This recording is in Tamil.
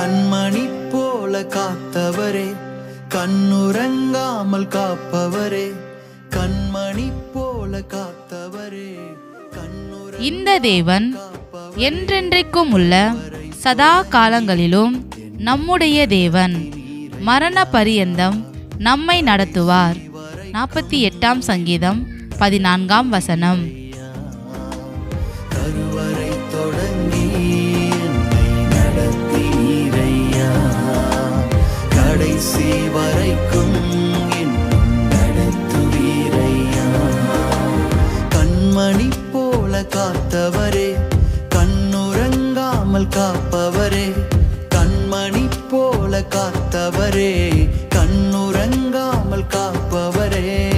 கண்மணி போல காத்தவரே கண்ணுறங்காமல் காப்பவரே கண்மணி போல காத்தவரே இந்த தேவன் என்றென்றைக்கும் உள்ள சதா காலங்களிலும் நம்முடைய தேவன் மரண பரியந்தம் நம்மை நடத்துவார். நாற்பத்தி எட்டாம் சங்கீதம் பதினான்காம் வசனம். கருவறை கடைசி வரைக்கும் இன்னும் நடத்துவீரையா கண்மணி போல காத்தவரே கண்ணுறங்காமல் காப்பவரே கண்மணி போல காத்தவரே கண்ணுறங்காமல் காப்பவரே.